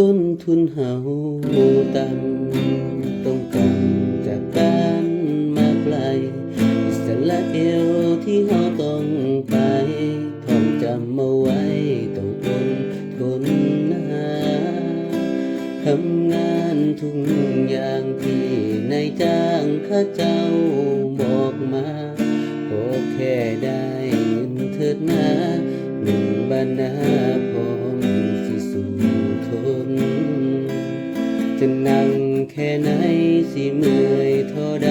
ต้นทุนเฮาต่ำต้องกันจากการมาไกลอิสราเอลที่เฮาต้องไปท่องจำเอาไว้ต้องอดทนหาทำงานทุกอย่างที่นายจ้างข้าเจ้าบอกมาขอแค่ได้เงินเถิดนะหนึ่งบรรณา จะนั่งแค่ไหนสิเมื่อยเท่าใด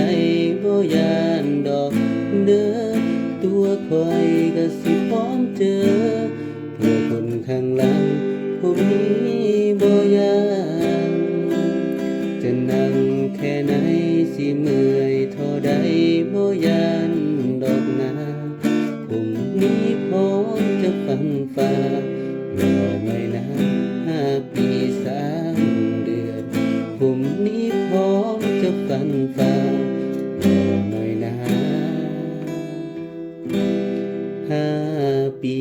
บ่ยานดอกเด้อตัวคอยก็สิพร้อมเจอเพื่อคนข้างหลังผมนี้บ่ยานจะนั่งแค่ไหนสิเมื่อยเท่าใดบ่ยานดอกนาผมนี้พร้อมจะฟันฝ่ารอไม่นานห้าปีสาม ผมนี้พร้อมจะฟันฝ่ารอหน่อยนะห้าปี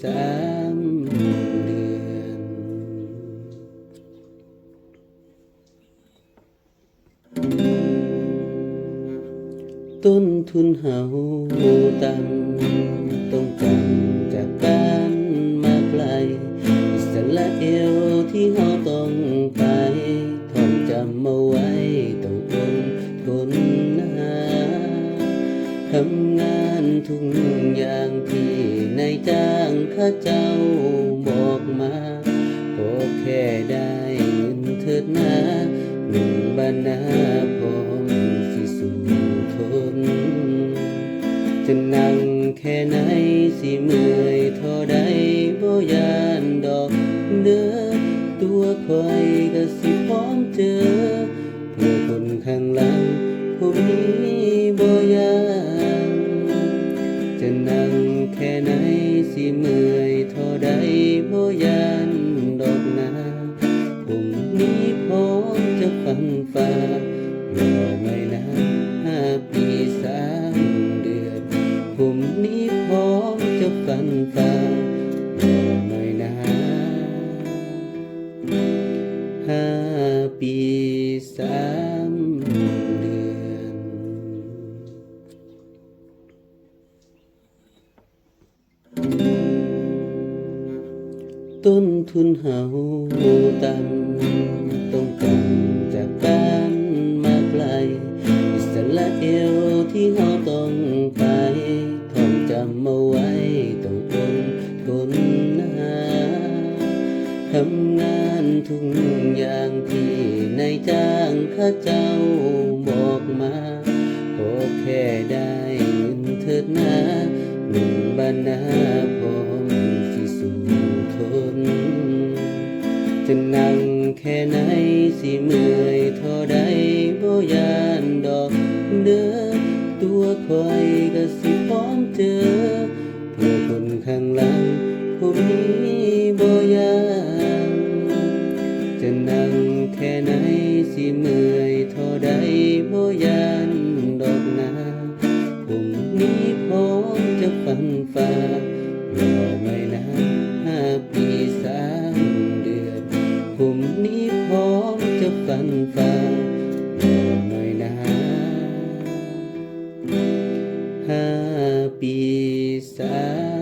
สามเดือน ต้นทุนเฮาต่ำ ทุกอย่างที่นายจ้างข้าเจ้าบอกมาขอแค่ได้เงินเถิดนะหนึ่งบรรณาพร้อมสิสู่ทน จะนั่งแค่ไหนสิเมื่อยเท่าใดบ่ยานดอกเด้อตัวคอยก็สิพร้อมเจอเพื่อคนข้างหลังผมนี้บ่ยาน นั่งแค่ไหนสิเมื่อยเท่าใดบ่ยานดอกนาผมนี้พร้อจะฟังฟ้ารอ ต้นทุนเฮาต่ำต้องกันจากการมาไกลอิสราเอลที่เฮาต้องไปท่องจำเอาไว้ต้องอดทนหาทำงานทุกอย่างที่นายจ้างข้าเจ้าบอกมาขอแค่ได้เงินเถิดนะหนึ่งบรรณา น จะนั่งแค่ไหนสิเมื่อยเท่าใดบ่ยานดอกเด้อตัวคอยก็สิพร้อมเจอ เพื่อคนข้างหลังผมนี้บ่ยานจะนั่งแค่ไหนสิเมื่อยเท่าใดบ่ยาน ฟันฝ่ารอหน่อยนะห้าปีสาม